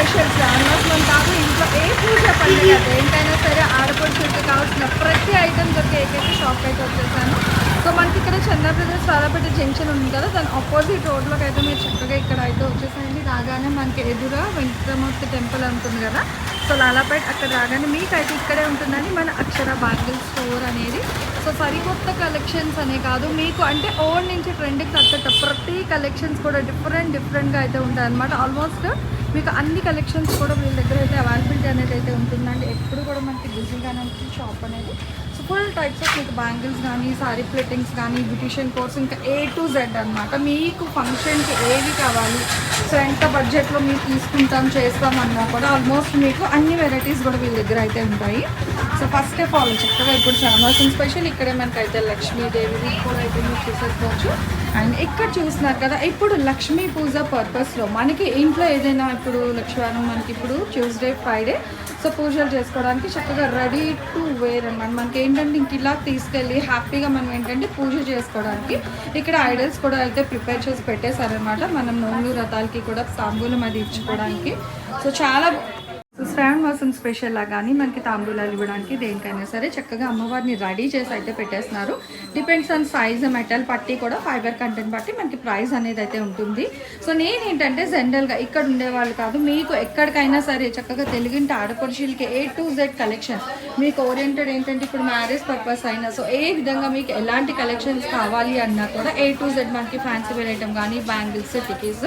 Special శ్రావణ మాసం కాదు ఇంట్లో ఏ పూజ పండుగ ఏంటైనా సరే ఆడపడుచులకి కావాల్సిన ప్రతి ఐటమ్ దొరికి ఏకైతే షాప్ అయితే వచ్చేసాను. సో మనకి ఇక్కడ చంద్రప్రదేశ్ సారాపేట జంక్షన్ ఉంది కదా దాని ఆపోజిట్ రోడ్లోకి అయితే మీరు చక్కగా ఇక్కడ అయితే వచ్చేసాయండి. రాగానే మనకి ఎదురుగా వెంకటమూర్తి టెంపుల్ ఉంటుంది కదా. సో లాలాపేట అక్కడ రాగానే మీకు అయితే ఇక్కడే ఉంటుందని మన అక్షర బ్యాంగిల్ స్టోర్ అనేది. సో సరికొత్త కలెక్షన్స్ అనే కాదు మీకు అంటే ఓల్డ్ నుంచి ట్రెండింగ్ తగ్గట్టు ప్రతి కలెక్షన్స్ కూడా డిఫరెంట్ డిఫరెంట్గా అయితే ఉంటాయి అనమాట ఆల్మోస్ట్ మీకు అన్ని కలెక్షన్స్ కూడా వీళ్ళ దగ్గర అయితే అవైలబిలిటీ అనేది అయితే ఉంటుందండి. ఎప్పుడు కూడా మనకి బిజీగానే ఉంటుంది షాప్ అనేది. ఫుల్ టైప్స్ ఆఫ్ మీకు బ్యాంగిల్స్ కానీ సారీ ప్లేటింగ్స్ కానీ బ్యూటిషియన్ కోర్స్ ఇంకా ఏ టు జెడ్ అనమాట మీకు ఫంక్షన్కి ఏవి కావాలి సో ఎంత బడ్జెట్లో మీరు తీసుకుంటాం చేస్తాం అన్నా కూడా ఆల్మోస్ట్ మీకు అన్ని వెరైటీస్ కూడా వీళ్ళ దగ్గర అయితే ఉంటాయి. సో ఫస్ట్ ఆఫ్ ఆల్ చక్కగా ఇప్పుడు శ్రావణమాసం స్పెషల్ ఇక్కడే మనకైతే లక్ష్మీదేవి కూడా అయితే మీరు చూసేసుకోవచ్చు. అండ్ ఇక్కడ చూస్తున్నారు కదా ఇప్పుడు లక్ష్మీ పూజ పర్పస్లో మనకి ఇంట్లో ఏదైనా ఇప్పుడు లక్ష్మీవారం మనకి ఇప్పుడు ట్యూస్డే ఫ్రైడే సో పూజలు చేసుకోవడానికి చక్కగా రెడీ టు వేర్ అనమాట మనకి ఏంటంటే ఇంక ఇలా తీసుకెళ్ళి హ్యాపీగా మనం ఏంటంటే పూజ చేసుకోవడానికి ఇక్కడ ఐడల్స్ కూడా అయితే ప్రిపేర్ చేసి పెట్టేశారనమాట మనం నోములు రథాలకి కూడా తాంబూలం అది ఇచ్చుకోవడానికి. సో చాలా శ్రావణ మాసం స్పెషల్లా కానీ మనకి తాంబూలాలు ఇవ్వడానికి దేనికైనా సరే చక్కగా అమ్మవారిని రెడీ చేసి అయితే పెట్టేస్తున్నారు. డిపెండ్స్ ఆన్ సైజ్ మెటల్ పట్టి కూడా ఫైబర్ కంటెంట్ బట్టి మనకి ప్రైస్ అనేది అయితే ఉంటుంది. సో నేను ఏంటంటే జనరల్గా ఇక్కడ ఉండేవాళ్ళు కాదు మీకు ఎక్కడికైనా సరే చక్కగా తెలుగింటి ఆడపడుచులకి ఏ టు జెడ్ కలెక్షన్ మీకు ఓరియంటెడ్ ఏంటంటే ఇప్పుడు మ్యారేజ్ పర్పస్ అయినా సో ఏ విధంగా మీకు ఎలాంటి కలెక్షన్స్ కావాలి అన్నా కూడా ఏ టు జెడ్ మనకి ఫ్యాన్సీ వేర్ ఐటమ్ కానీ bangles టికీస్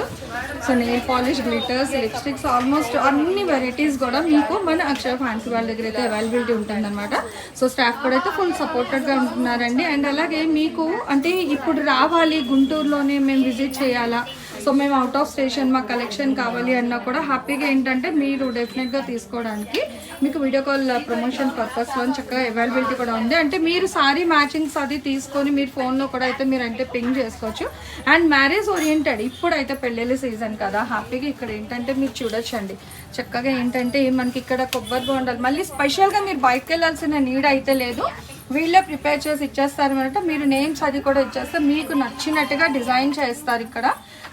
so nail polish glitters lipsticks almost అన్ని వెరైటీస్ కూడా మీకు మన అక్షర ఫ్యాన్సీ వాళ్ళ దగ్గర అయితే అవైలబిలిటీ ఉంటుందన్నమాట. సో స్టాఫ్ కూడా అయితే ఫుల్ సపోర్టెడ్గా ఉంటున్నారండి. అండ్ అలాగే మీకు అంటే ఇప్పుడు రావాలి గుంటూరులోనే మేము విజిట్ చేయాలా? సో మేము అవుట్ ఆఫ్ స్టేషన్ మా కలెక్షన్ కావాలి అన్నా కూడా హ్యాపీగా ఏంటంటే మీరు డెఫినెట్గా తీసుకోవడానికి మీకు వీడియో కాల్ ప్రమోషన్ పర్పస్లో చక్కగా అవైలబిలిటీ కూడా ఉంది. అంటే మీరు సారీ మ్యాచింగ్స్ అది తీసుకొని మీరు ఫోన్లో కూడా అయితే మీరు అంటే పింగ్ చేసుకోవచ్చు. అండ్ మ్యారేజ్ ఓరియంటెడ్ ఇప్పుడైతే పెళ్ళిళ్ళ సీజన్ కదా హ్యాపీగా ఇక్కడ ఏంటంటే మీరు చూడొచ్చండి. చక్కగా ఏంటంటే మనకి ఇక్కడ కొబ్బరి బొండాలు మళ్ళీ స్పెషల్గా మీరు బయటకు వెళ్ళాల్సిన నీడ్ అయితే లేదు. వీళ్ళే ప్రిపేర్ చేసి ఇచ్చేస్తారు అనమాట మీరు నేమ్స్ అది కూడా ఇచ్చేస్తే మీకు నచ్చినట్టుగా డిజైన్ చేస్తారు ఇక్కడ.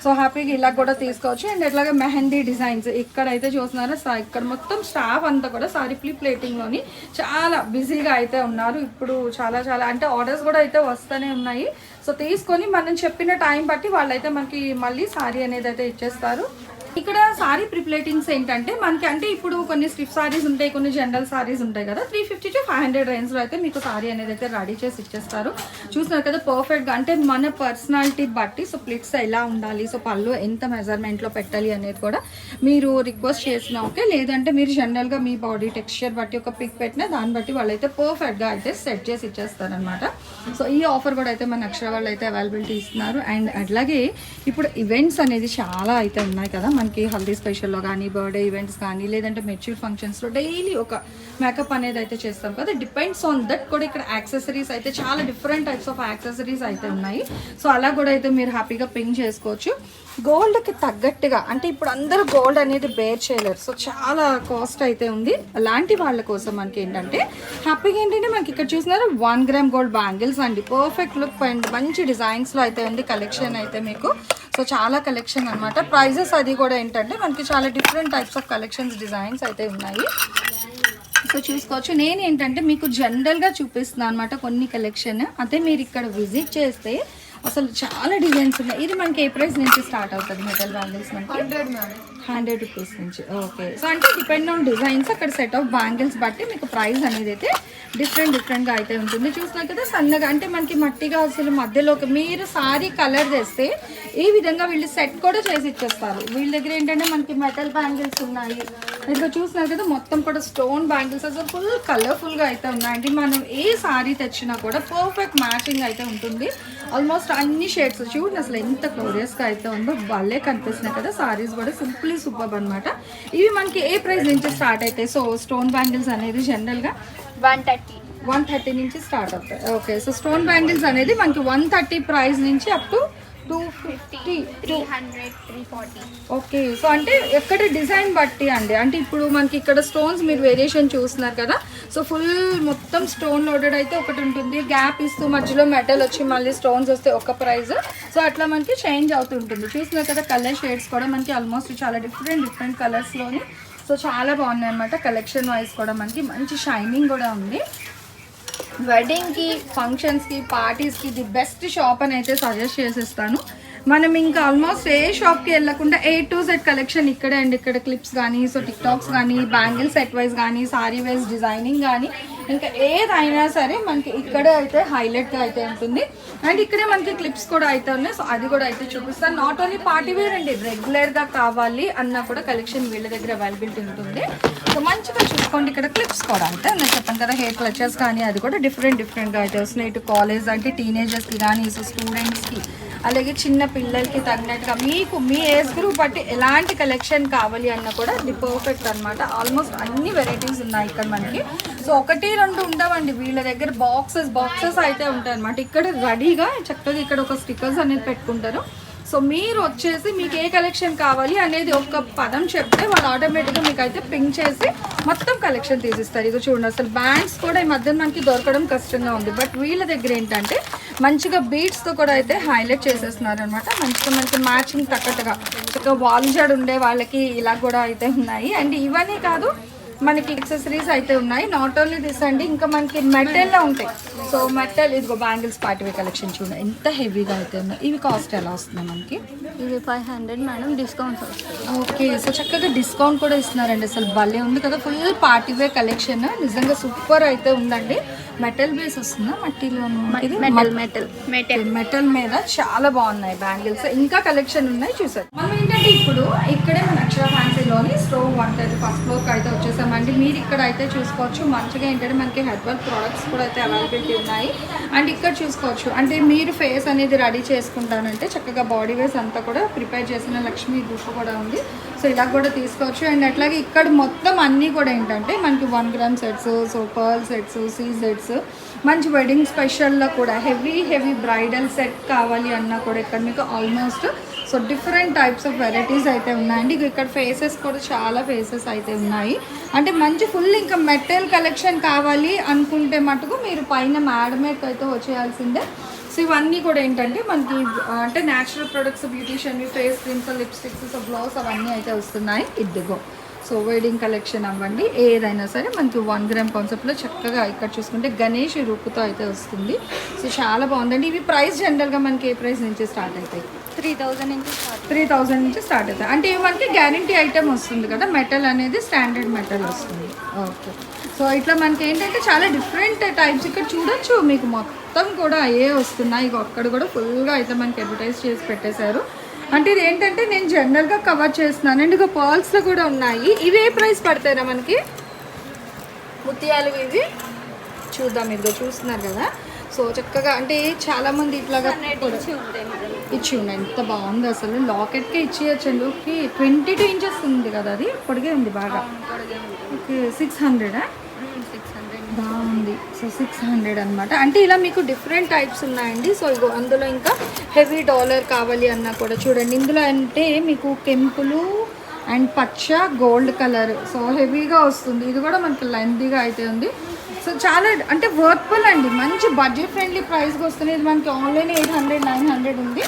సో హ్యాపీగా ఇలా కూడా తీసుకోవచ్చు. అండ్ ఇట్లాగే మెహందీ డిజైన్స్ ఇక్కడైతే చూస్తున్నారా సా- ఇక్కడ మొత్తం స్టాఫ్ అంతా కూడా సారీ ప్లీ ప్లేటింగ్లోని చాలా బిజీగా అయితే ఉన్నారు. ఇప్పుడు చాలా చాలా అంటే ఆర్డర్స్ కూడా అయితే వస్తూనే ఉన్నాయి. సో తీసుకొని మనం చెప్పిన టైం బట్టి వాళ్ళైతే మనకి మళ్ళీ సారీ అనేది అయితే ఇచ్చేస్తారు. ఇక్కడ సారీ ప్రిప్లేటింగ్స్ ఏంటంటే మనకి అంటే ఇప్పుడు కొన్ని స్టిఫ్ సారీస్ ఉంటాయి కొన్ని జనరల్ సారీస్ ఉంటాయి కదా. Three fifty to five hundred రేంజ్లో అయితే మీకు సారీ అనేది అయితే రెడీ చేసి ఇచ్చేస్తారు. చూసినారు కదా పర్ఫెక్ట్గా అంటే మన పర్సనాలిటీ బట్టి సో ప్లిట్స్ ఎలా ఉండాలి సో పళ్ళు ఎంత మెజర్మెంట్లో పెట్టాలి అనేది కూడా మీరు రిక్వెస్ట్ చేసినా ఓకే లేదంటే మీరు జనరల్గా మీ బాడీ టెక్స్చర్ బట్టి ఒక పిక్ పెట్టినా దాన్ని బట్టి వాళ్ళైతే పర్ఫెక్ట్గా అయితే సెట్ చేసి ఇచ్చేస్తారనమాట సో ఈ ఆఫర్ కూడా అయితే మన అక్షర వాళ్ళు అయితే అవైలబిలిటీ ఇస్తున్నారు. అండ్ అట్లాగే ఇప్పుడు ఈవెంట్స్ అనేది చాలా అయితే ఉన్నాయి కదా. మనకి హల్దీ స్పెషల్లో కానీ బర్త్డే ఈవెంట్స్ కానీ లేదంటే మెచ్యూర్ ఫంక్షన్స్లో డైలీ ఒక మేకప్ అనేది అయితే చేస్తాం కదా. డిపెండ్స్ ఆన్ దట్ కూడా ఇక్కడ యాక్సెసరీస్ అయితే చాలా డిఫరెంట్ టైప్స్ ఆఫ్ యాక్సెసరీస్ అయితే ఉన్నాయి. సో అలా కూడా అయితే మీరు హ్యాపీగా పింక్ చేసుకోవచ్చు. గోల్డ్కి తగ్గట్టుగా అంటే ఇప్పుడు అందరూ గోల్డ్ అనేది బేర్ చేయలేరు. సో చాలా కాస్ట్ అయితే ఉంది. అలాంటి వాళ్ళ కోసం మనకి ఏంటంటే హ్యాపీగా ఏంటంటే మనకి ఇక్కడ చూసినారు వన్ గ్రామ్ గోల్డ్ బ్యాంగిల్స్ అండి. పర్ఫెక్ట్ లుక్ అండ్ మంచి డిజైన్స్లో అయితే ఉంది కలెక్షన్ అయితే మీకు. సో చాలా కలెక్షన్ అన్నమాట. ప్రైజెస్ అది కూడా ఏంటంటే మనకి చాలా different types of collections designs అయితే ఉన్నాయి. సో చూసుకోవచ్చు. నేను ఏంటంటే మీకు జనరల్గా చూపిస్తున్నాను అనమాట కొన్ని కలెక్షన్ అదే మీరు ఇక్కడ విజిట్ చేస్తే అసలు చాలా డిజైన్స్ ఉన్నాయి. ఇది మనకి ఏ ప్రైస్ నుంచి స్టార్ట్ అవుతుంది మెటల్ బ్యాంగిల్స్ మనకి? హండ్రెడ్ రూపీస్ నుంచి. ఓకే. సో అంటే డిపెండ్ ఆన్ డిజైన్స్ అక్కడ సెట్ ఆఫ్ బ్యాంగిల్స్ బట్టి మీకు ప్రైస్ అనేది అయితే డిఫరెంట్ డిఫరెంట్గా అయితే ఉంటుంది. చూసినా కదా సన్నగా అంటే మనకి మట్టిగా అసలు మధ్యలో మీరు సారీ కలర్ తెస్తే ఈ విధంగా వీళ్ళు సెట్ కూడా చేసి ఇచ్చేస్తారు. వీళ్ళ దగ్గర ఏంటంటే మనకి మెటల్ బ్యాంగిల్స్ ఉన్నాయి. ఇక్కడ చూసినారు కదా మొత్తం కూడా స్టోన్ బ్యాంగిల్స్ అసలు ఫుల్ కలర్ఫుల్గా అయితే ఉన్నాయండి మనం ఏ సారీ తెచ్చినా కూడా పర్ఫెక్ట్ మ్యాచింగ్ అయితే ఉంటుంది. ఆల్మోస్ట్ అన్ని షేడ్స్ చూడండి అసలు ఎంత క్లోరియస్గా అయితే ఉందో భలే కనిపిస్తున్నాయి కదా సారీస్ కూడా. సింప్లీ సూపర్ అనమాట ఇవి మనకి ఏ ప్రైస్ నుంచి స్టార్ట్ అవుతాయి సో స్టోన్ బ్యాంగిల్స్ అనేది జనరల్గా వన్ థర్టీ వన్ థర్టీ నుంచి స్టార్ట్ అవుతాయి. ఓకే సో స్టోన్ బ్యాంగిల్స్ అనేది మనకి వన్ థర్టీ ప్రైస్ నుంచి up to two fifty two hundred three forty okay so అంటే ఎక్కడ డిజైన్ బట్టి అండి? అంటే ఇప్పుడు మనకి ఇక్కడ స్టోన్స్ మీరు వేరియేషన్ చూస్తున్నారు కదా? సో ఫుల్ మొత్తం స్టోన్ లోడెడ్ అయితే ఒకటి ఉంటుంది. గ్యాప్ ఇస్తూ మధ్యలో మెటల్ వచ్చి మళ్ళీ స్టోన్స్ వస్తే ఒక ప్రైస్ సో అట్లా మనకి చేంజ్ అవుతుంటుంది చూస్తున్నారు కదా కలర్ షేడ్స్ కూడా మనకి ఆల్మోస్ట్ చాలా డిఫరెంట్ డిఫరెంట్ కలర్స్లోని సో చాలా బాగున్నాయి అనమాట కలెక్షన్ వైజ్ కూడా మనకి. మంచి షైనింగ్ కూడా ఉంది. వెడ్డింగ్కి ఫంక్షన్స్కి పార్టీస్కి ది బెస్ట్ షాప్ అని అయితే సజెస్ట్ చేసేస్తాను. మనం ఇంకా ఆల్మోస్ట్ ఏ షాప్కి వెళ్ళకుండా ఏ టు సెట్ కలెక్షన్ ఇక్కడే అండి. ఇక్కడ క్లిప్స్ కానీ సో టిక్ టాక్స్ కానీ బ్యాంగిల్ సెట్ వైజ్ కానీ సారీ వైజ్ డిజైనింగ్ కానీ ఇంకా ఏదైనా సరే మనకి ఇక్కడే అయితే హైలైట్గా అయితే ఉంటుంది. అండ్ ఇక్కడే మనకి క్లిప్స్ కూడా అయితే ఉన్నాయి. సో అది కూడా అయితే చూపిస్తాను. నాట్ ఓన్లీ పార్టీ వేర్ అండి రెగ్యులర్గా కావాలి అన్న కూడా కలెక్షన్ వీళ్ళ దగ్గర అవైలబిలిటీ ఉంటుంది. సో మంచిగా చూసుకోండి ఇక్కడ క్లిప్స్ కూడా అయితే నేను చెప్పాను కదా హెయిర్ క్లచెస్ కానీ అది కూడా డిఫరెంట్ డిఫరెంట్గా అయితే వస్తున్నాయి. ఇటు కాలేజ్ అంటే టీనేజర్స్కి కానీ సో స్టూడెంట్స్కి అలాగే చిన్న పిల్లలకి తగినట్టుగా మీకు మీ ఏజ్ గ్రూప్ బట్టి ఎలాంటి కలెక్షన్ కావాలి అన్న కూడా ది పర్ఫెక్ట్ అనమాట ఆల్మోస్ట్ అన్ని వెరైటీస్ ఉన్నాయి ఇక్కడ మనకి. సో ఒకటి రెండు ఉండవండి. వీళ్ళ దగ్గర బాక్సెస్ బాక్సెస్ అయితే ఉంటాయి అనమాట ఇక్కడ రెడీగా చక్కగా ఇక్కడ ఒక స్టిక్కర్స్ అనేది పెట్టుకుంటారు. సో మీరు వచ్చేసి మీకు ఏ కలెక్షన్ కావాలి అనేది ఒక పదం చెప్తే వాళ్ళు ఆటోమేటిక్గా మీకు అయితే పింక్ చేసి మొత్తం కలెక్షన్ తీసిస్తారు. ఇది చూడండి అసలు బ్యాండ్స్ కూడా ఈ మధ్యన మనకి దొరకడం కష్టంగా ఉంది. బట్ వీళ్ళ దగ్గర ఏంటంటే మంచిగా బీట్స్తో కూడా అయితే హైలైట్ చేసేస్తున్నారు అనమాట మంచిగా మనకి మ్యాచింగ్ తగ్గట్టుగా. చక్కగా వాల్జడ్ ఉండే వాళ్ళకి ఇలా కూడా అయితే ఉన్నాయి. అండ్ ఇవన్నీ కాదు మనకి ఎక్సెసరీస్ అయితే ఉన్నాయి. నాట్ ఓన్లీ దిస్ అండి ఇంకా మనకి మెటల్లో ఉంటాయి. సో మెటల్ ఇదిగో బ్యాంగిల్స్ పార్టీవే కలెక్షన్ చూడండి. ఎంత హెవీగా అయితే ఉన్నాయి. ఇవి కాస్ట్ ఎలా వస్తుంది మనకి? ఇది ఫైవ్ హండ్రెడ్ మేడం వస్తుంది ఓకే సో చక్కగా డిస్కౌంట్ కూడా ఇస్తున్నారండి. అసలు భలే ఉంది కదా. ఫుల్ పార్టీవే కలెక్షన్ నిజంగా సూపర్ అయితే ఉందండి. మెటల్ బేస్ వస్తుందా? మట్టిలోను ఇది మెటల్ మెటల్ మెటల్ మెటల్ మీద చాలా బాగున్నాయి బ్యాంగిల్స్ ఇంకా కలెక్షన్ ఉన్నాయి చూసారు. మనం ఏంటంటే ఇప్పుడు ఇక్కడే మన అక్షర ఫ్యాన్సీలోని స్టోవ్ వన్ ఫస్ట్ ఫ్లోర్ అయితే వచ్చేసామండి మీరు ఇక్కడ అయితే చూసుకోవచ్చు. మంచిగా ఏంటంటే మనకి హెర్బల్ ప్రోడక్ట్స్ కూడా అయితే అవైలబిలిటీ ఉన్నాయి. అండ్ ఇక్కడ చూసుకోవచ్చు. అంటే మీరు ఫేస్ అనేది రెడీ చేసుకుంటానంటే చక్కగా బాడీ వేస్ అంతా కూడా ప్రిపేర్ చేసిన లక్ష్మీ దుప్పు కూడా ఉంది. సో ఇలా కూడా తీసుకోవచ్చు. అండ్ అట్లాగే ఇక్కడ మొత్తం అన్నీ కూడా ఏంటంటే మనకి one gram sets so pearl sets C sets మంచి వెడ్డింగ్ స్పెషల్లో కూడా హెవీ హెవీ బ్రైడల్ సెట్ కావాలి అన్నా కూడా ఇక్కడ మీకు almost so different types of varieties అయితే ఉన్నాయండి. ఇక్కడ ఫేసెస్ కూడా చాలా ఫేసెస్ అయితే ఉన్నాయి. అంటే మంచి ఫుల్ ఇంకా మెటల్ కలెక్షన్ కావాలి అనుకుంటే మటుకు మీరు పైన మేడమేక్ అయితే వచ్చేయాల్సిందే. సో ఇవన్నీ కూడా ఏంటంటే మనకి అంటే natural products beautician face creams lipsticks so blouse అవన్నీ అయితే వస్తున్నాయి. ఇదిగో. సో వెడ్డింగ్ కలెక్షన్ అవ్వండి. ఏదైనా సరే మనకి వన్ గ్రామ్ కాన్సెప్ట్లో చక్కగా ఇక్కడ చూసుకుంటే గణేష్ రూపుతో అయితే వస్తుంది. సో చాలా బాగుందండి. ఇవి ప్రైస్ జనరల్గా మనకి ఏ ప్రైస్ నుంచి స్టార్ట్ అవుతాయి? త్రీ థౌజండ్ నుంచి స్టార్ట్ త్రీ థౌజండ్ నుంచి స్టార్ట్ అవుతాయి అంటే ఇవి మనకి గ్యారంటీ ఐటమ్ వస్తుంది కదా మెటల్ అనేది స్టాండర్డ్ మెటల్ వస్తుంది. ఓకే. సో ఇట్లా మనకి ఏంటంటే చాలా డిఫరెంట్ టైప్స్. ఇక్కడ చూడొచ్చు మీకు మొత్తం కూడా అయ్యే వస్తున్నాయి ఇక అక్కడ కూడా ఫుల్గా అయితే మనకి అడ్వర్టైజ్ చేసి పెట్టేశారు. అంటే ఇది ఏంటంటే నేను జనరల్గా కవర్ చేస్తున్నాను. అండ్ ఇక పర్ల్స్లో కూడా ఉన్నాయి. ఇవి ఏ ప్రైస్ పడతాయిరా మనకి? ముత్యాలు ఇవి. చూద్దాం ఇదిగో చూస్తున్నారు కదా. సో చక్కగా అంటే చాలా మంది ఇట్లాగా ఇచ్చి ఉన్నాయి ఎంత బాగుంది అసలు. లాకెట్కే ఇచ్చేయచ్చండి. ఓకే ట్వంటీ టూ ఇంచెస్ ఉంది కదా అది? పొడిగే ఉంది బాగా. ఓకే సిక్స్ హండ్రెడా హండ్రెడ్ బాగుంది. సో సిక్స్ హండ్రెడ్ అనమాట అంటే ఇలా మీకు డిఫరెంట్ టైప్స్ ఉన్నాయండి. సో ఇగో అందులో ఇంకా హెవీ డాలర్ కావాలి అన్నా కూడా చూడండి. ఇందులో అంటే మీకు కెంపులు అండ్ పచ్చ గోల్డ్ కలర్ సో హెవీగా వస్తుంది. ఇది కూడా మనకి లెంతీగా అయితే ఉంది. సో చాలా అంటే వర్త్ఫుల్ అండి. మంచి బడ్జెట్ ఫ్రెండ్లీ ప్రైస్కి వస్తుంది ఇది మనకి online eight hundred nine hundred ఉంది.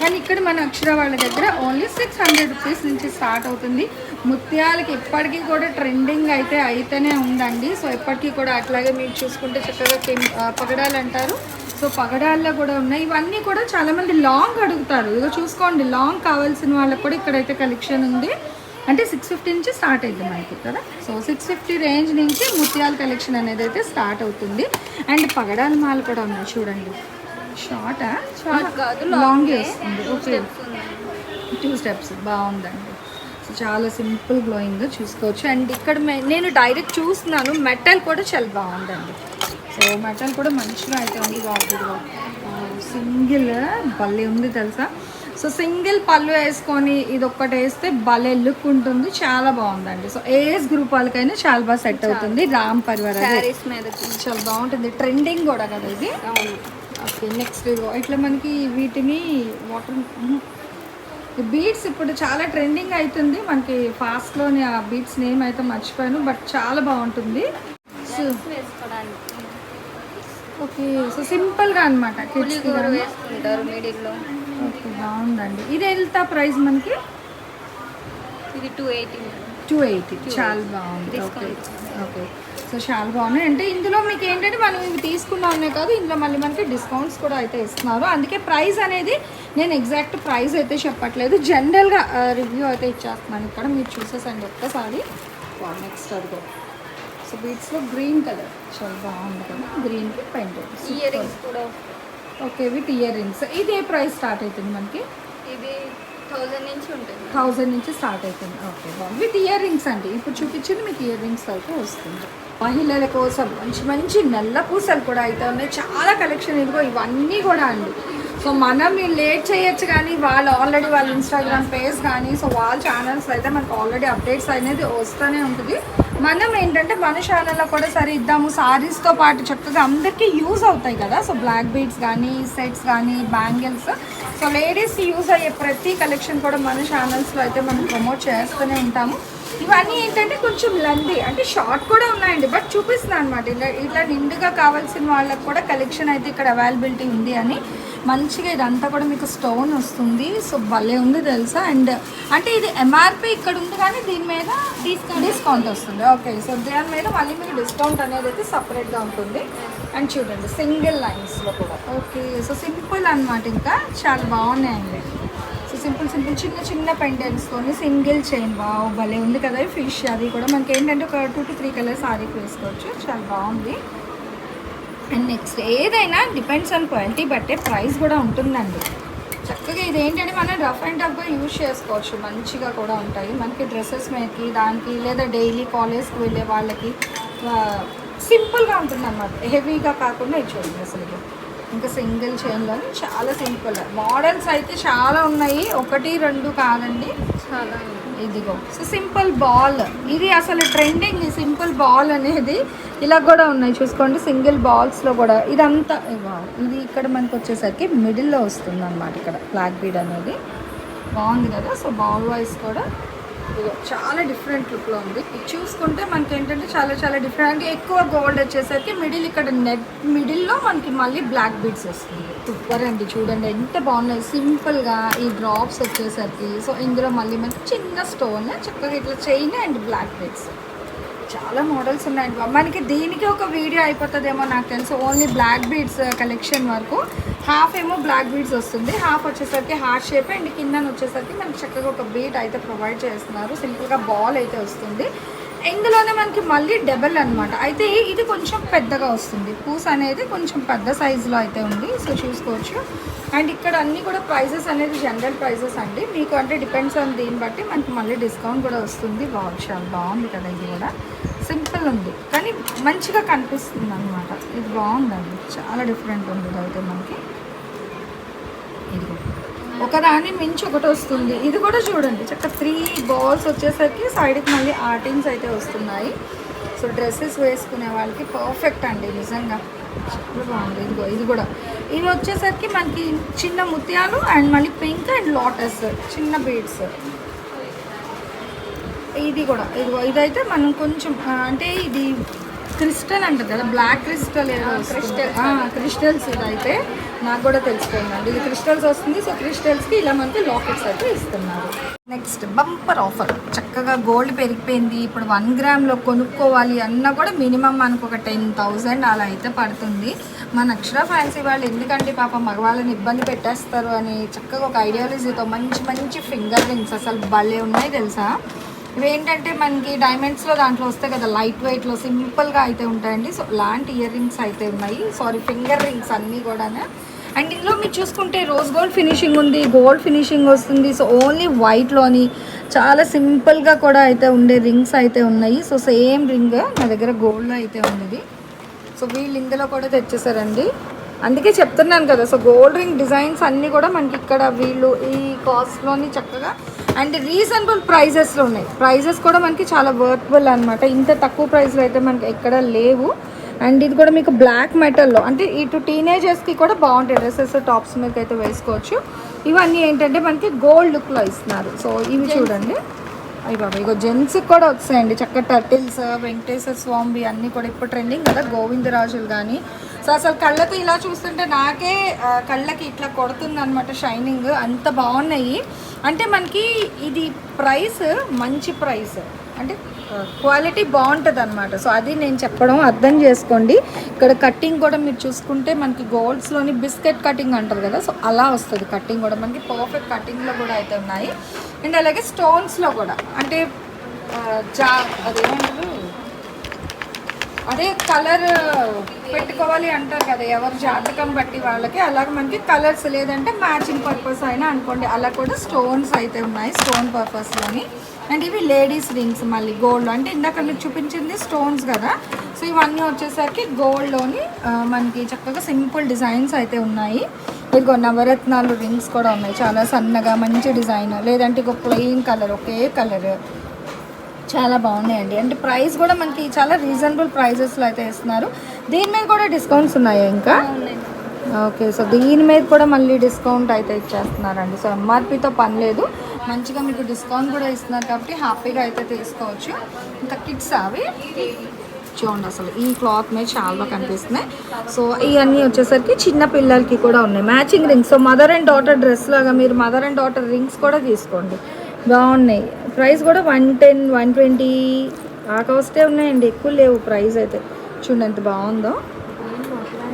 కానీ ఇక్కడ మన అక్షర వాళ్ళ దగ్గర ఓన్లీ సిక్స్ హండ్రెడ్ రూపీస్ నుంచి స్టార్ట్ అవుతుంది. ముత్యాలకి ఇప్పటికీ కూడా ట్రెండింగ్ అయితే అయితేనే ఉందండి. సో ఇప్పటికీ కూడా అట్లాగే మీరు చూసుకుంటే చక్కగా పగడాలు అంటారు. సో పగడాల్లో కూడా ఉన్నాయి. ఇవన్నీ కూడా చాలామంది లాంగ్ అడుగుతారు. ఇదిగో చూసుకోండి లాంగ్ కావాల్సిన వాళ్ళకి కూడా ఇక్కడైతే కలెక్షన్ ఉంది. అంటే సిక్స్ ఫిఫ్టీ నుంచి స్టార్ట్ అయింది మనకి కదా? సో సిక్స్ ఫిఫ్టీ రేంజ్ నుంచి ముత్యాల కలెక్షన్ అనేది అయితే స్టార్ట్ అవుతుంది. అండ్ పగడాల మాల కూడా ఉన్నాయి చూడండి. షార్టా Short కాదు, లాంగ్ వస్తుంది. ఓకే టూ స్టెప్స్ బాగుందండి. సో చాలా సింపుల్ గ్లోయింగ్ చూసుకోవచ్చు. అండ్ ఇక్కడ నేను డైరెక్ట్ చూస్తున్నాను. మెటల్ కూడా చాలా బాగుందండి. సో మెటల్ కూడా మంచిగా అయితే ఉంది. బాగుంది సింగిల్ భలే ఉంది తెలుసా? సో సింగిల్ పళ్ళు వేసుకొని ఇది ఒక్కటి వేస్తే భలే లుక్ ఉంటుంది చాలా బాగుందండి. సో ఏజ్ గ్రూప్ వాళ్ళకైనా చాలా బాగా సెట్ అవుతుంది. రామ్ పరివార్ చాలా బాగుంటుంది. ట్రెండింగ్ కూడా కదా ఇది? ఓకే నెక్స్ట్ ఇట్లా మనకి వీటిని వాటర్ బీట్స్ ఇప్పుడు చాలా ట్రెండింగ్ అవుతుంది. మనకి ఫాస్ట్లోని ఆ బీట్స్ నేమ్ అయితే మర్చిపోయాను బట్ చాలా బాగుంటుంది. సో ఓకే సో సింపుల్గా అనమాట వేసుకుంటారు ఓకే బాగుందండి ఇది ఎంత ప్రైస్ మనకి? ఇది టూ ఎయిటీ టూ ఎయిటీ చాలా బాగుంది. ఓకే. ఓకే. సో చాలా బాగున్నాయి. అంటే ఇందులో మీకు ఏంటంటే మనం ఇవి తీసుకున్నామే కాదు ఇందులో మళ్ళీ మనకి డిస్కౌంట్స్ కూడా అయితే ఇస్తున్నారు. అందుకే ప్రైస్ అనేది నేను ఎగ్జాక్ట్ ప్రైస్ అయితే చెప్పట్లేదు. జనరల్గా రివ్యూ అయితే ఇచ్చేస్తున్నాను ఇక్కడ. మీరు చూసేసండి ఒక్కసారి. నెక్స్ట్ అదిగో. సో బీట్స్లో గ్రీన్ కలర్ చాలా బాగుంది కదా. గ్రీన్కి పెయింట్ ఇయర్ రింగ్స్ కూడా ఓకే విత్ ఇయర్ రింగ్స్. ఇది ఏ ప్రైస్ స్టార్ట్ అవుతుంది మనకి? ఇది థౌజండ్ నుంచి ఉంటుంది. థౌజండ్ నుంచి స్టార్ట్ అవుతుంది. ఓకే బాగుంది. విత్ ఇయర్ రింగ్స్ అండి. ఇప్పుడు చూపించింది మీకు ఇయర్ రింగ్స్ అయితే వస్తుంది. మహిళల కోసం మంచి మంచి నల్ల పూసలు కూడా అయితే ఉన్నాయి. చాలా కలెక్షన్ ఇదిగో ఇవన్నీ కూడా అండి. సో మనం లేట్ చేయొచ్చు కానీ వాళ్ళు ఆల్రెడీ వాళ్ళ ఇన్స్టాగ్రామ్ పేజ్ కానీ సో వాళ్ళ ఛానల్స్ అయితే మనకు ఆల్రెడీ అప్డేట్స్ అనేది వస్తూనే ఉంటుంది. మనం ఏంటంటే మన ఛానల్లో కూడా సరే ఇద్దాము సారీస్తో పాటు చక్కగా అందరికీ యూజ్ అవుతాయి కదా. సో బ్లాక్ బీడ్స్ కానీ సెట్స్ కానీ బ్యాంగిల్స్ సో లేడీస్ యూజ్ అయ్యే ప్రతి కలెక్షన్ కూడా మన ఛానల్స్లో అయితే మనం ప్రమోట్ చేస్తూనే ఉంటాము. ఇవన్నీ ఏంటంటే కొంచెం లంది అంటే షార్ట్ కూడా ఉన్నాయండి బట్ చూపిస్తున్నాను అనమాట ఇలా ఇట్లా నిండుగా కావాల్సిన వాళ్ళకి కూడా కలెక్షన్ అయితే ఇక్కడ అవైలబిలిటీ ఉంది అని. మంచిగా ఇదంతా కూడా మీకు స్టోన్ వస్తుంది. సో భలే ఉంది తెలుసా? అండ్ అంటే ఇది ఎంఆర్పి ఇక్కడ ఉంది కానీ దీని మీద డిస్కౌంట్ డిస్కౌంట్ వస్తుంది. ఓకే సో దాని మీద మళ్ళీ మీకు డిస్కౌంట్ అనేది అయితే సపరేట్గా ఉంటుంది. అండ్ చూడండి సింగిల్ లైన్స్లో కూడా. ఓకే సో సింపుల్ అన్నమాట ఇంకా. చాలా బాగున్నాయండి. సో సింపుల్ సింపుల్ చిన్న చిన్న పెండెంట్స్తోని సింగిల్ చైన్ బాగా భలే ఉంది కదా ఫిష్ అది కూడా మనకి ఏంటంటే ఒక టూ టు త్రీ కలర్స్ సారీకి వేసుకోవచ్చు. చాలా బాగుంది. అండ్ నెక్స్ట్ ఏదైనా డిపెండ్స్ ఆన్ క్వాలిటీ బట్టే ప్రైస్ కూడా ఉంటుందండి. చక్కగా ఇది ఏంటంటే మనం రఫ్ అండ్ టఫ్గా యూజ్ చేసుకోవచ్చు. మంచిగా కూడా ఉంటాయి. మనకి డ్రెస్సెస్ మీదకి దానికి లేదా డైలీ కాలేజ్కి వెళ్ళే వాళ్ళకి సింపుల్గా ఉంటుంది అన్నమాట హెవీగా కాకుండా ఇచ్చేయండి అసలు ఇంకా సింగిల్ చైన్లోని చాలా సింపుల్ మోడల్స్ అయితే చాలా ఉన్నాయి. ఒకటి రెండు కాదండి. చాలా ఇదిగో. So simple ball. ఇది అసలు ట్రెండింగ్ ఈ సింపుల్ బాల్ అనేది ఇలా కూడా ఉన్నాయి. చూసుకోండి సింగిల్ బాల్స్లో కూడా. ఇదంతా ఇది ఇక్కడ మనకు వచ్చేసరికి మిడిల్లో వస్తుంది అనమాట ఇక్కడ. బ్లాక్ బీడ్ అనేది. బాగుంది కదా? సో బాల్ వైస్ కూడా చాలా డిఫరెంట్ లుక్లో ఉంది. ఇది చూసుకుంటే మనకి ఏంటంటే చాలా చాలా డిఫరెంట్ అంటే ఎక్కువ గోల్డ్ వచ్చేసరికి మిడిల్ ఇక్కడ నెట్ మిడిల్లో మనకి మళ్ళీ బ్లాక్ బీడ్స్ వస్తుంది. సూపర్ అండి చూడండి ఎంత బాగున్నాయి. సింపుల్గా ఈ డ్రాప్స్ వచ్చేసరికి. సో ఇందులో మళ్ళీ మనకి చిన్న స్టోన్ చక్కగా ఇట్లా చైన్ అండ్ బ్లాక్ బీడ్స్ చాలా మోడల్స్ ఉన్నాయండి మనకి దీనికి ఒక వీడియో అయిపోతుందేమో నాకు తెలుసు. ఓన్లీ బ్లాక్ బీడ్స్ కలెక్షన్ వరకు హాఫ్ ఏమో బ్లాక్ బీడ్స్ వస్తుంది. హాఫ్ వచ్చేసరికి హార్ట్ షేప్ అండ్ కింద వచ్చేసరికి మనకి చక్కగా ఒక బీట్ అయితే ప్రొవైడ్ చేస్తున్నారు. సింపుల్గా బాల్ అయితే వస్తుంది. ఇందులోనే మనకి మళ్ళీ డబల్ అన్నమాట. అయితే ఇది కొంచెం పెద్దగా వస్తుంది. పూస్ అనేది కొంచెం పెద్ద సైజులో అయితే ఉంది. సో చూసుకోవచ్చు. అండ్ ఇక్కడ అన్నీ కూడా ప్రైజెస్ అనేది జనరల్ ప్రైజెస్ అండి. మీకు అంటే డిపెండ్స్ ఆన్ దీన్ని బట్టి మనకి మళ్ళీ డిస్కౌంట్ కూడా వస్తుంది. బాగుంది చాలా బాగుంది కదా ఇది కూడా. సింపుల్ ఉంది. కానీ మంచిగా కనిపిస్తుంది అనమాట ఇది బాగుందండి. చాలా డిఫరెంట్ ఉంది ఇది అయితే మనకి. ఇది ఒకదాని మించి ఒకటి వస్తుంది. ఇది కూడా చూడండి. చక్క త్రీ బాల్స్ వచ్చేసరికి సైడ్కి మళ్ళీ ఆర్టింగ్స్ అయితే వస్తున్నాయి. సో డ్రెస్సెస్ వేసుకునే వాళ్ళకి పర్ఫెక్ట్ అండి. నిజంగా చాలా బాగుంది. ఇదిగో ఇది కూడా. ఇవి వచ్చేసరికి మనకి చిన్న ముత్యాలు అండ్ మళ్ళీ పింక్ అండ్ లోటస్ చిన్న బీడ్స్ ఇది కూడా ఇదిగో ఇదైతే మనం కొంచెం అంటే ఇది క్రిస్టల్ అంటారు కదా బ్లాక్ క్రిస్టల్ ఏదో క్రిస్టల్. క్రిస్టల్స్ ఇదైతే నాకు కూడా తెలిసిపోయిందండి. ఇది క్రిస్టల్స్ వస్తుంది సో క్రిస్టల్స్కి ఇలా మనకి లాకెట్స్ అయితే ఇస్తున్నారు. Next bumper offer. చక్కగా గోల్డ్ పెరిగిపోయింది. ఇప్పుడు వన్ గ్రామ్లో కొనుక్కోవాలి అన్నా కూడా మినిమం మనకు ఒక టెన్ థౌజండ్ అలా అయితే పడుతుంది. మన అక్షర ఫ్యాన్సీ వాళ్ళు ఎందుకంటే పాప మగవాళ్ళని ఇబ్బంది పెట్టేస్తారు అని చక్కగా ఒక ఐడియాలజీతో మంచి మంచి ఫింగర్ రింగ్స్ అసలు భలే ఉన్నాయి తెలుసా? ఇవేంటంటే ఏంటంటే మనకి డైమండ్స్లో దాంట్లో వస్తాయి కదా లైట్ వెయిట్లో సింపుల్గా అయితే ఉంటాయండి. సో లాంటి ఇయర్ రింగ్స్ అయితే ఉన్నాయి. సారీ ఫింగర్ రింగ్స్ అన్నీ కూడా అండ్ ఇందులో మీరు చూసుకుంటే రోజ్ గోల్డ్ ఫినిషింగ్ ఉంది గోల్డ్ ఫినిషింగ్ వస్తుంది. సో ఓన్లీ వైట్లోని చాలా సింపుల్గా కూడా అయితే ఉండే రింగ్స్ అయితే ఉన్నాయి. సో సేమ్ రింగ్ నా దగ్గర గోల్డ్లో అయితే ఉంది సో వీళ్ళు ఇందులో కూడా తెచ్చేసారండి అందుకే చెప్తున్నాను కదా సో గోల్డ్ రింగ్ డిజైన్స్ అన్నీ కూడా మనకి ఇక్కడ వీళ్ళు ఈ కాస్ట్లోని చక్కగా అండ్ రీజనబుల్ ప్రైజెస్లో ఉన్నాయి. ప్రైజెస్ కూడా మనకి చాలా వర్తబుల్ అనమాట ఇంత తక్కువ ప్రైస్లో అయితే మనకి ఎక్కడ లేవు. అండ్ ఇది కూడా మీకు బ్లాక్ మెటల్లో అంటే ఇటు టీనేజర్స్కి కూడా బాగుంటాయి డ్రెస్సెస్ టాప్స్ మీద అయితే వేసుకోవచ్చు. ఇవన్నీ ఏంటంటే మనకి గోల్డ్ లుక్లో ఇస్తున్నారు. సో ఇవి చూడండి. అయ్యి బాబా ఇగో జెంట్స్కి కూడా వస్తాయండి చక్క టర్టిల్స్ వెంకటేశ్వర స్వామి అన్నీ కూడా ఇప్పుడు ట్రెండింగ్ కదా. గోవిందరాజులు కానీ సో అసలు కళ్ళతో ఇలా చూస్తుంటే నాకే కళ్ళకి ఇట్లా కొడుతుంది అనమాట షైనింగ్. అంత బాగున్నాయి. అంటే మనకి ఇది ప్రైస్ మంచి ప్రైస్. అంటే క్వాలిటీ బాగుంటుంది అనమాట సో అది నేను చెప్పడం అర్థం చేసుకోండి. ఇక్కడ కటింగ్ కూడా మీరు చూసుకుంటే మనకి గోల్డ్స్లోని బిస్కెట్ కటింగ్ అంటారు కదా సో అలా వస్తుంది కటింగ్ కూడా. మనకి పర్ఫెక్ట్ కటింగ్లో కూడా అయితే ఉన్నాయి. అండ్ అలాగే స్టోన్స్లో కూడా. అంటే జా అదేమంటారు? అదే కలర్ పెట్టుకోవాలి అంటారు కదా ఎవరు జాతకం బట్టి వాళ్ళకి. అలాగే మనకి కలర్స్ లేదంటే మ్యాచింగ్ పర్పస్ అయినా అనుకోండి అలా కూడా స్టోన్స్ అయితే ఉన్నాయి స్టోన్ పర్పస్లోని అండ్ ఇవి లేడీస్ రింగ్స్ మళ్ళీ గోల్డ్ అంటే ఇందాక మీకు చూపించింది స్టోన్స్ కదా సో ఇవన్నీ వచ్చేసరికి గోల్డ్లోని మనకి చక్కగా సింపుల్ డిజైన్స్ అయితే ఉన్నాయి. ఇదిగో నవరత్నాలు రింగ్స్ కూడా ఉన్నాయి చాలా సన్నగా మంచి డిజైన్ లేదంటే ఇక ప్లెయిన్ కలర్ ఒకే కలర్ చాలా బాగున్నాయండి. అంటే ప్రైస్ కూడా మనకి చాలా రీజనబుల్ ప్రైజెస్లో అయితే ఇస్తున్నారు. దీని మీద కూడా డిస్కౌంట్స్ ఉన్నాయా ఇంకా? ఓకే సో దీని మీద కూడా మళ్ళీ డిస్కౌంట్ అయితే ఇచ్చేస్తున్నారండి. సో ఎంఆర్పితో పని లేదు. మంచిగా మీకు డిస్కౌంట్ కూడా ఇస్తున్నారు కాబట్టి హ్యాపీగా అయితే తీసుకోవచ్చు. ఇంకా కిడ్స్ అవి. చూడండి అసలు ఈ క్లాత్ మీద చాలా కనిపిస్తున్నాయి. సో ఇవన్నీ వచ్చేసరికి చిన్న పిల్లలకి కూడా ఉన్నాయి. Matching rings so mother and daughter dress లాగా మీరు మదర్ అండ్ డాటర్ రింగ్స్ కూడా తీసుకోండి. బాగున్నాయి. ప్రైస్ కూడా వన్ టెన్ వన్ ట్వంటీ ఆ కాస్టే ఉన్నాయండి. ఎక్కువ లేవు ప్రైస్ అయితే. చూడండి ఎంత బాగుందో.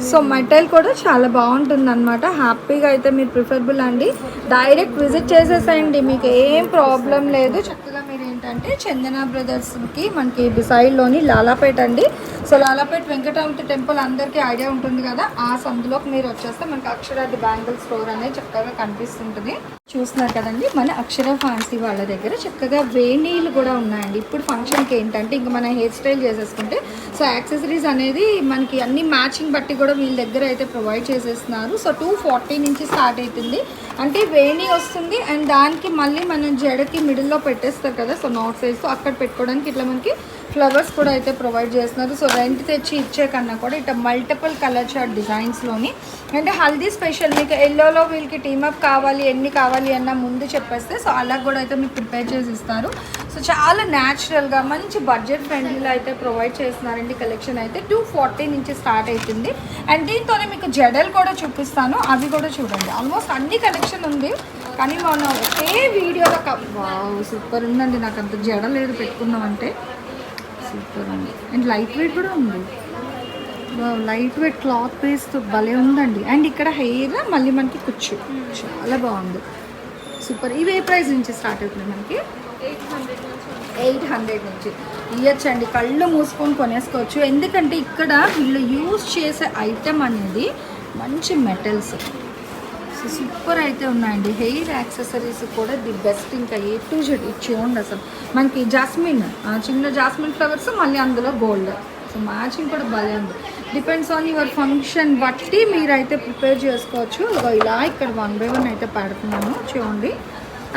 సో మెటల్ కూడా చాలా బాగుంటుంది అనమాట హ్యాపీగా అయితే మీరు ప్రిఫరబుల్ అండి. డైరెక్ట్ విజిట్ చేసేసేయండి మీకు ఏం ప్రాబ్లం లేదు. చక్కగా మీరు ఏంటంటే చందన బ్రదర్స్కి మనకి బిసైడ్లోని లాలాపేట అండి. సో లాలాపేట వెంకటరమణ టెంపుల్ అందరికీ ఐడియా ఉంటుంది కదా. ఆ సందులోకి మీరు వచ్చేస్తే మనకి అక్షరాది బ్యాంగిల్ స్టోర్ అనేది చక్కగా కనిపిస్తుంటుంది. చూస్తున్నారు కదండి మన అక్షర ఫ్యాన్సీ వాళ్ళ దగ్గర చక్కగా వేణీలు కూడా ఉన్నాయండి. ఇప్పుడు ఫంక్షన్కి ఏంటంటే ఇంకా మన హెయిర్ స్టైల్ చేసేసుకుంటే సో యాక్సెసరీస్ అనేది మనకి అన్ని మ్యాచింగ్ బట్టి కూడా వీళ్ళ దగ్గర అయితే ప్రొవైడ్ చేసేస్తున్నారు. సో టూ ఫార్టీ నుంచి స్టార్ట్ అవుతుంది అంటే వేణి వస్తుంది అండ్ దానికి మళ్ళీ మనం జడకి మిడిల్లో పెట్టేస్తారు కదా సో నాట్ సైజ్ అక్కడ పెట్టుకోవడానికి ఇట్లా మనకి ఫ్లవర్స్ కూడా అయితే ప్రొవైడ్ చేస్తున్నారు. సో రెంట్ తెచ్చి ఇచ్చే కన్నా కూడా ఇట్లా మల్టిపుల్ కలర్ షార్ట్ డిజైన్స్లోని అంటే హల్దీ స్పెషల్ మీకు ఎల్లోలో వీళ్ళకి టీమప్ కావాలి ఎన్ని కావాలి అన్న ముందు చెప్పేస్తే సో అలా కూడా అయితే మీకు ప్రిపేర్ చేసి ఇస్తారు. సో చాలా న్యాచురల్గా మంచి బడ్జెట్ ఫ్రెండ్లీలో అయితే ప్రొవైడ్ చేస్తున్నారండి కలెక్షన్ అయితే. టూ ఫార్టీ నుంచి స్టార్ట్ అవుతుంది అండ్ దీంతోనే మీకు జడలు కూడా చూపిస్తాను. అవి కూడా చూడండి. ఆల్మోస్ట్ అన్ని కలెక్షన్ ఉంది. కానీ మనం ఒకే వీడియోలో సూపర్ ఉందండి. నాకు అంత జడ లేదు పెట్టుకుందామంటే. సూపర్ అండి అండ్ లైట్ వెయిట్ కూడా ఉంది. లైట్ వెయిట్ క్లాత్ పేస్ట్ భలే ఉందండి. అండ్ ఇక్కడ హెయిర్ మళ్ళీ మనకి కుచ్చు. చాలా బాగుంది. సూపర్. ఇవి ఏ ప్రైస్ నుంచి స్టార్ట్ అవుతుంది మనకి? ఎయిట్ హండ్రెడ్ నుంచి. ఇవ్వచ్చండి కళ్ళు మూసుకొని కొనేసుకోవచ్చు. ఎందుకంటే ఇక్కడ వీళ్ళు యూజ్ చేసే ఐటెం అనేది మంచి మెటల్స్. సూపర్ అయితే ఉన్నాయండి. హెయిర్ యాక్సెసరీస్ కూడా ది బెస్ట్. ఇంకా ఏ టు జెడ్ ఇది చూడండి అసలు. మనకి జాస్మిన్ ఆ చిన్న జాస్మిన్ ఫ్లవర్స్ మళ్ళీ అందులో గోల్డ్. సో మ్యాచింగ్ కూడా భలే ఉంది. డిపెండ్స్ ఆన్ యువర్ ఫంక్షన్ బట్టి మీరైతే ప్రిపేర్ చేసుకోవచ్చు. ఇలా ఇక్కడ వన్ బై వన్ అయితే పెడుతున్నాను. చూడండి.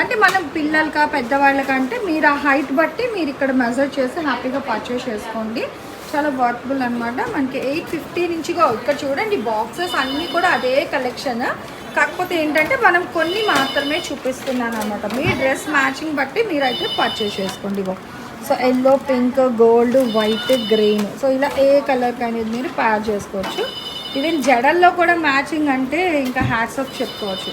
అంటే మనం పిల్లలకా పెద్దవాళ్ళకంటే మీరు ఆ హైట్ బట్టి మీరు ఇక్కడ మెజర్ చేసి హ్యాపీగా పర్చేస్ చేసుకోండి. చాలా వర్తబుల్ అనమాట మనకి ఎయిట్ ఫిఫ్టీ నుంచి ఇక్కడ చూడండి బాక్సెస్ అన్నీ కూడా అదే కలెక్షన్. కాకపోతే ఏంటంటే మనం కొన్ని మాత్రమే చూపిస్తున్నాను అనమాట మీ డ్రెస్ మ్యాచింగ్ బట్టి మీరైతే పర్చేస్ చేసుకోండి ఇగో so yellow pink gold white green. So ఇలా ఏ కలర్ అనేది మీరు ప్యార్ చేసుకోవచ్చు. ఈవెన్ జడల్లో కూడా మ్యాచింగ్ అంటే ఇంకా హ్యాట్స్ ఆఫ్ చెప్పుకోవచ్చు.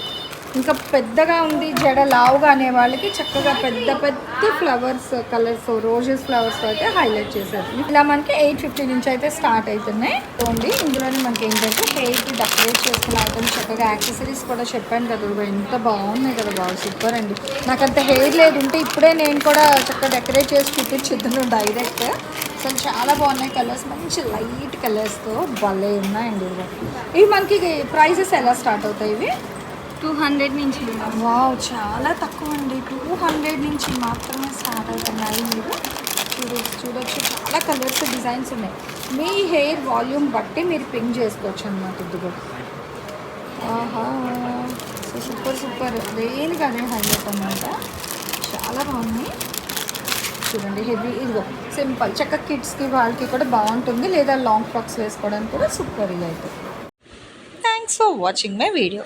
ఇంకా పెద్దగా ఉంది జడ లావుగా అనే వాళ్ళకి చక్కగా పెద్ద పెద్ద ఫ్లవర్స్ కలర్స్ రోజెస్ ఫ్లవర్స్ అయితే హైలైట్ చేశారు. ఇలా మనకి ఎయిట్ ఫిఫ్టీ నుంచి అయితే స్టార్ట్ అవుతున్నాయి. ఓన్లీ ఇందులోనే మనకి ఏంటంటే హెయిర్కి డెకరేట్ చేసుకున్న ఐటమ్స్ చక్కగా యాక్సెసరీస్ కూడా చెప్పాను కదా ఎంత బాగున్నాయి కదా బాగా సూపర్ అండి. నాకు అంత హెయిర్ లేదు ఉంటే ఇప్పుడే నేను కూడా చక్కగా డెకరేట్ చేసి చూపించిద్దాను డైరెక్ట్ అసలు చాలా బాగున్నాయి కలర్స్ మంచి లైట్ కలర్స్తో భలే ఉన్నాయండి ఇవి ఇవి మనకి ప్రైజెస్ ఎలా స్టార్ట్ అవుతాయి ఇవి? టూ హండ్రెడ్ నుంచి వావ్ చాలా తక్కువ అండి టూ హండ్రెడ్ నుంచి మాత్రమే స్టార్ట్ అవుతున్నాయి మీరు. చూడు చూడొచ్చు. చాలా కలర్స్ డిజైన్స్ ఉన్నాయి. మీ హెయిర్ వాల్యూమ్ బట్టి మీరు పింక్ చేసుకోవచ్చు అనమాట ఇదిగో. ఆహా సో సూపర్ సూపర్ దేనికి అదే హైలైట్ అన్నమాట. చాలా బాగుంది. చూడండి హెవీ ఇదిగో సింపుల్ చక్క కిడ్స్కి వాళ్ళకి కూడా బాగుంటుంది. లేదా లాంగ్ ఫ్రాక్స్ వేసుకోవడానికి కూడా సూపర్ ఇది అయితే thanks for watching my video